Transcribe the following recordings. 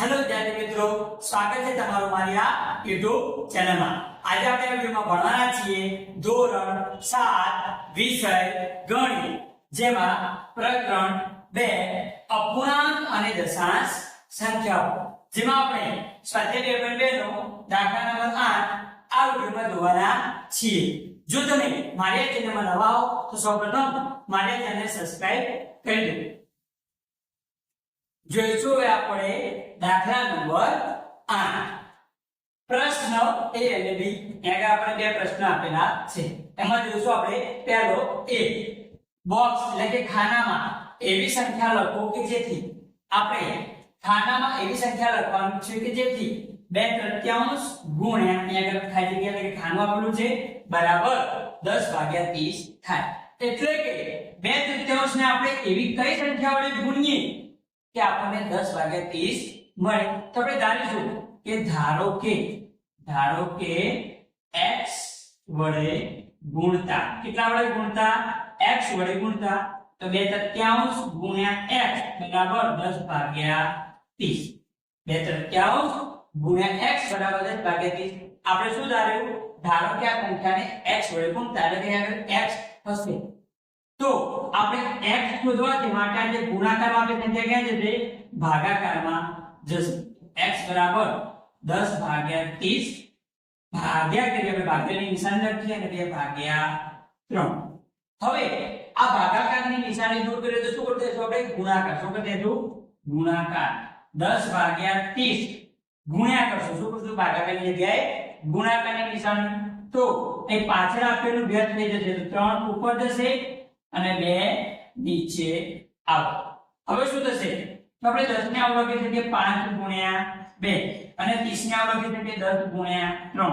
Hello વિદ્યાર્થી મિત્રો, સ્વાગત છે તમારું મારી આ યુટ્યુબ ચેનલમાં. આજે આપણે વિડીયોમાં ભણવાના છીએ ધોરણ સાત વિષય ગણિત, જેમાં પ્રકરણ બે, અપૂર્ણાંક અને દશાંશ સંખ્યાઓ. જેમાં આપણે સ્વાધ્યાય પેપર બે નો દાખલા નંબર આઠ આ વિડીયોમાં જોવાના છીએ. જો તમે મારી ચેનલમાં નવા હો, તો સૌપ્રથમ મારી ચેનલ સબસ્ક્રાઇબ કરી દો. જોઈશું હવે આપણે દાખલા નંબર આઠ. પ્રશ્ન એ અને બી. આગળ આપણે બે પ્રશ્ન આપેલા છે. એમાં જોઈશું આપણે પહેલો એ. બોક્સ એટલે કે ખાનામાં એવી સંખ્યા લખો કે જેથી આપણે ખાનામાં એવી સંખ્યા લખવાની છે કે જેથી બે તૃતીયાંશ ગુણ્યા આગળ ખાલી જગ્યા એટલે કે ખાનું આપેલું છે બરાબર 10 ભાગ્યા 30 થાય. એટલે કે બે તૃતીયાંશને આપણે એવી કઈ સંખ્યા વડે ગુણીએ? કે આપણને 10 ભાગ્યા 30 મળે. તો આપણે ધારીશું કે ધારો કે ધારો કે x વડે ગુણતા. કેટલા વડે ગુણતા? x વડે ગુણતા. તો બે તૃતીયાંશ ગુણ્યા x બરાબર 10 ભાગ્યા 30 બે તૃતીયાંશ ગુણ્યા x બરાબર 10 ભાગ્યા 30 આપણે શું ધાર્યું? ધારો કે આ સંખ્યાને x વડે ગુણતા. એટલે કે x હશે. તો આપણે x શોધવાથી માટે આ જે ગુણાકારમાં આપણે સંખ્યા ક્યાં જશે? ભાગાકારમાં જશે. X બરાબર 10 ભાગ્યા 30 ભાગ્યા કરીએ આપણે ભાગ્યની નિશાની લખીએ અને બે ભાગ્યા 3 હવે આ ભાગાકારની નિશાની દૂર કરીએ તો શું કરી દઈશું આપણે? ગુણાકાર. શું કરી દઈશું ગુણાકાર. 10 ભાગ્યા 30 ગુણ્યા કરશું. શું કરશું? ભાગાકારની જગ્યાએ ગુણાકારની નિશાની. તો એ પાછળ આપેલું વ્યર્થ થઈ જશે. તો 3 ઉપર જશે. અને બે નીચે આવો. હવે શું થશે? તો આપણે 10 ને અવલંબી શકીએ 5 ગુણ્યા 2 અને 30 ને અવલંબી શકીએ 10 ગુણ્યા 3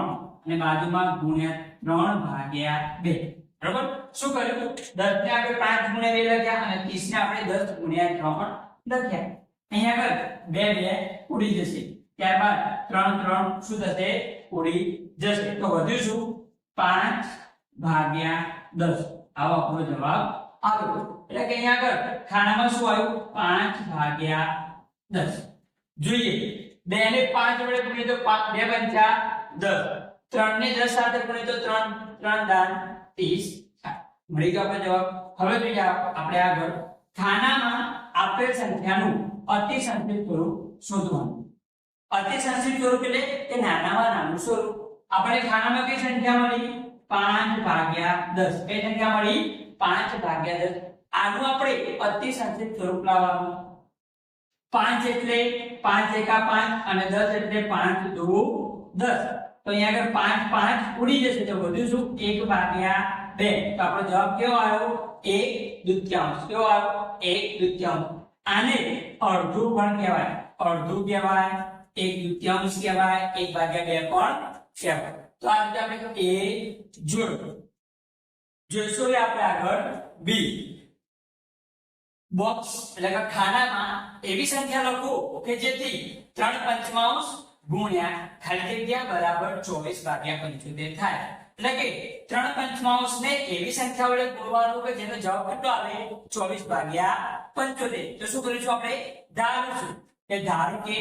અને બાજુમાં ગુણ્યા 3 ભાગ્યા 2 બરાબર? શું કર્યું? 10 ને આપણે 5 ગુણ્યા 2 લખ્યા અને 30 ને આપણે 10 ગુણ્યા 3 લખ્યા. અહીંયા આગળ બે બે ઉડી જશે. ત્યારબાદ 3 3 શું થશે? ઉડી જશે. તો વધ્યું શું? 5 ભાગ્યા 10 આવો આપણો જવાબ આવ્યો. એટલે કે અહીંયા આગળ ખાનામાં શું આવ્યું? 5 ભાગ્યા 10 જોઈએ. 2 ને 5 વડે ગુણીએ તો 5 2 પંચા 10 3 ને 10 સાથે ગુણીએ તો 3 3 દાન 30 મળી ગયો આપણો જવાબ. હવે જોઈએ આપણે આગળ ખાનામાં આપેલ સંખ્યાનું અતિ સંક્ષિપ્ત સ્વરૂપ શોધવાનું. અતિ સંક્ષિપ્ત સ્વરૂપ એટલે કે નાનામાં નાનું સ્વરૂપ. આપણે ખાનામાં કઈ સંખ્યા મળી? 5 ભાગ્યા દસ. કઈ સંખ્યા મળી પાંચ ભાગ્યા દસ. આનું આપણે અતિ સંક્ષિપ્ત સ્વરૂપ લાવવાનું. પાંચ એટલે પાંચ એકા પાંચ અને દસ એટલે પાંચ દુ દસ. તો અહીંયા આગળ 5 5 ઉડી જશે. તો વધુ શું? એક ભાગ્યા બે. તો આપણો જવાબ કેવો આવ્યો? એક દ્વિતીયાંશ કેવો આવ્યો? 1 દૂત્યાંશ. આને અડધું પણ કહેવાય. અડધું કહેવાય 1 દૂત્યાંશ કહેવાય, એક ભાગ્યા બે પણ કહેવાય. તો આ રીતે આપણે એ જોડો. જોઈશું હવે આપણે આગળ બી બોક્સ એટલે કે ખાનામાં એવી સંખ્યા લખો કે જેથી ત્રણ પંચમાંશ ગુણ્યા ખાલી જગ્યા બરાબર ચોવીસ ભાગ્યા પંચોતેર થાય. એટલે કે ત્રણ પંચમાંશ ને એવી સંખ્યા વડે ગુણવાનું કે જેનો જવાબ કેટલો આવે? ચોવીસ ભાગ્યા પંચોતેર. તો શું કરીશું આપણે? ધારીશું કે ધારો કે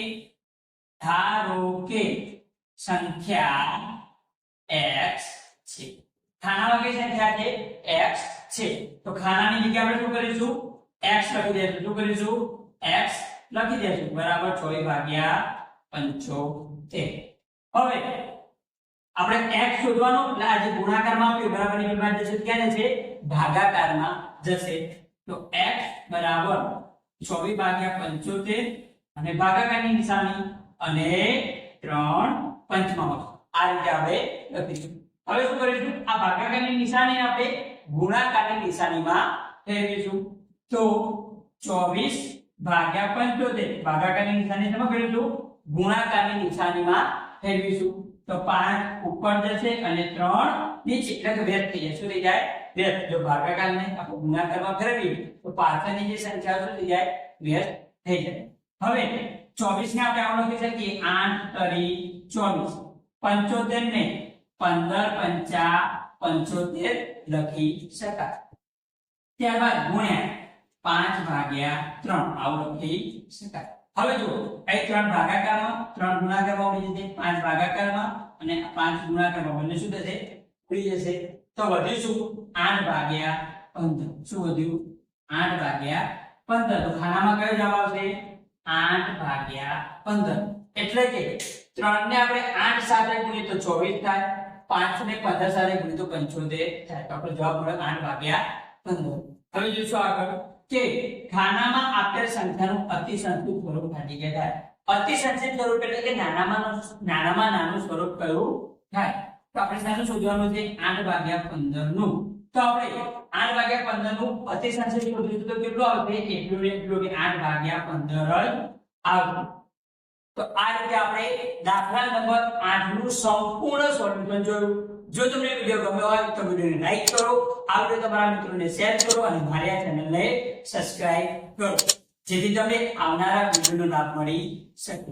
ધારો કે સંખ્યા x છે. ખાના કઈ સંખ્યા છે? X છે. તો ખાનાની જગ્યાએ આપણે શું કરીશું? X લખી દઈશું શું કરીશું? X લખી દેશું. બરાબર 24 ભાગ્યા 75 હવે આપણે x શોધવાનું, એટલે આ જે ગુણાકારમાં આપ્યું બરાબરની વિભાજ્ય છે ક્યાં જશે? ભાગાકારમાં જશે. તો x બરાબર 24 ભાગ્યા 75 અને ભાગાકારની નિશાની અને 3 પંચમાંશ આ રીતે આપણે લખીશું. હવે શું કરીશું? આ ભાગાકારની નિશાની આપણે ગુણાકારની નિશાનીમાં ફેરવીશું. તો 24 ભાગ્યા 75 ભાગાકારની નિશાની ફેરવીશું ગુણાકારની નિશાનીમાં ફેરવીશું. તો 5 ઉપર જશે અને 3 નીચે. એટલે વ્યસ્ત થઈ શું થઈ જાય? વ્યસ્ત. ભાગાકારને આપણે ગુણાકારમાં ફેરવીએ, તો પાછળની જે સંખ્યા શું થઈ જાય? વ્યસ્ત થઈ જાય. હવે 24 ને આપણે આમ લખી શકીએ. 8 તરી 24 પંચોતેર ને પંદર પંચા પંચોતેર લખી શકાય. ત્યારબાદ ગુણ્યા પાંચ ભાગ્યા ત્રણ. આવું લખી શકાય. હવે જુઓ, અહીં ત્રણ ભાગાકારમાં, ત્રણ ગુણાકારમાં ઉડી જશે, પાંચ ભાગાકારમાં અને પાંચ ગુણાકારમાં બંને શું થશે? ઉડી જશે. તો વધ્યું શું? આઠ ભાગ્યા પંદર. શું વધ્યું? આઠ ભાગ્યા પંદર. તો ખાનામાં કયો જવાબ આવશે? આઠ ભાગ્યા પંદર. એટલે કે ત્રણ ને આપણે આઠ સાથે ગુણીએ તો ચોવીસ થાય. પાંચ ને પંદર સાથે ગુણીએ તો પંચોતેર થાય. આપણો જવાબ મળે આઠ ભાગ્યા પંદર. હવે જોઈશું આગળ કે ખાનામાં આપેલ સંખ્યાનું અતિસંખ્યિત સ્વરૂપ ખાલી જગ્યા થાય. અતિસંખ્યિત સ્વરૂપ એટલે કે નાનામાં નાનામાં નાનું સ્વરૂપ કયું થાય? તો આપણે શાનું શોધવાનું છે આઠ ભાગ્યા પંદરનું તો આપણે આઠ ભાગ્યા પંદરનું અતિસંખ્યિત શોધ્યું તો કેટલું આવશે? એટલું એટલું કે આઠ ભાગ્યા પંદર જ આવશે. તો આ રીતે આપણે દાખલા નંબર 8 નું સંપૂર્ણ સોલ્યુશન જોયું. જો તમને વિડિયો ગમ્યો હોય તો વિડિયોને લાઈક કરો. આ વિડિયો તમારા મિત્રોને શેર કરો અને મારી આ ચેનલને સબસ્ક્રાઇબ કરો. જેથી તમને આવનારા વિડિયોનો લાભ મળી શકે.